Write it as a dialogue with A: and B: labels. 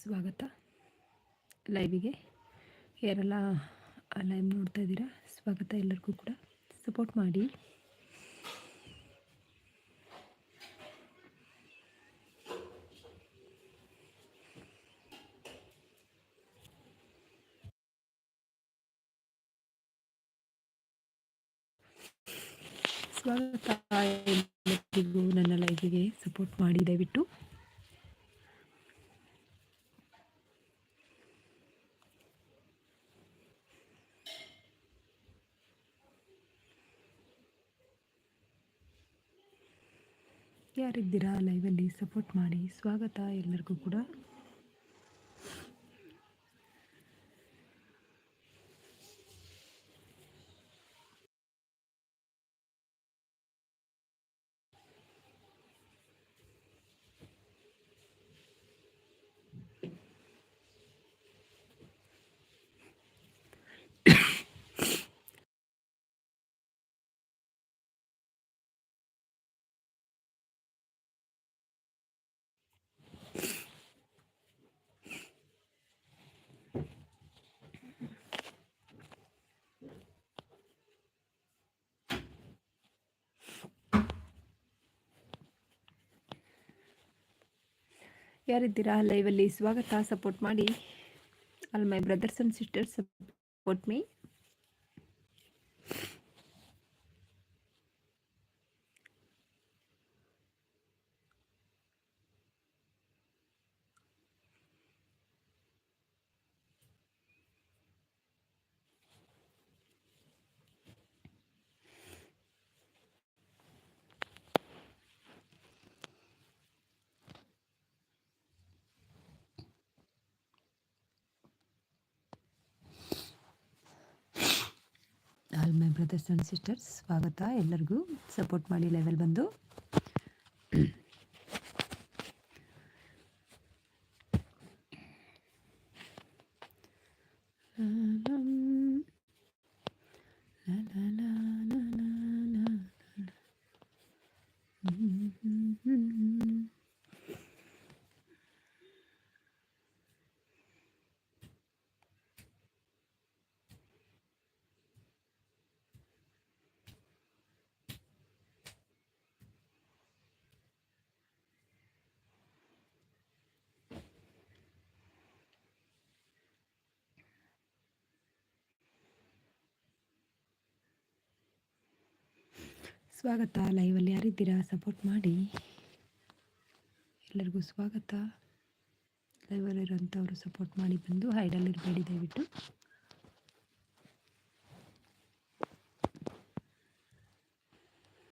A: ಸ್ವಾಗತ. ಲೈವಿಗೆ ಯಾರೆಲ್ಲ ಲೈವ್ ನೋಡ್ತಾ ಇದ್ದೀರಾ, ಸ್ವಾಗತ ಎಲ್ಲರಿಗೂ ಕೂಡ. ಸಪೋರ್ಟ್ ಮಾಡಿ. ಸ್ವಾಗತ ಎಲ್ಲರಿಗೂ ನನ್ನ ಲೈವಿಗೆ ಸಪೋರ್ಟ್ ಮಾಡಿ. ದಯವಿಟ್ಟು ಯಾರಿದ್ದೀರಾ ಲೈವಲ್ಲಿ ಸಪೋರ್ಟ್ ಮಾಡಿ ಸ್ವಾಗತ ಎಲ್ಲರಿಗೂ ಕೂಡ. ಯಾರಿದ್ದೀರಾ? ಲೈವಲ್ಲಿ ಸ್ವಾಗತ ಸಪೋರ್ಟ್ ಮಾಡಿ. All my brothers and sisters support me my brothers and sisters ಸ್ವಾಗತ ಎಲ್ಲರಿಗೂ. ಸಪೋರ್ಟ್ ಮಾಡಿ ಲೆವೆಲ್ ಬಂದು. ಸ್ವಾಗತ. ಲೈವಲ್ಲಿ ಯಾರಿದ್ದೀರಾ? ಸಪೋರ್ಟ್ ಮಾಡಿ. ಎಲ್ಲರಿಗೂ ಸ್ವಾಗತ. ಲೈವಲ್ಲಿರೋಂಥವ್ರು ಸಪೋರ್ಟ್ ಮಾಡಿ ಬಂದು ಹೈಡಲ್ಲಿರಬೇಡಿ ದಯವಿಟ್ಟು.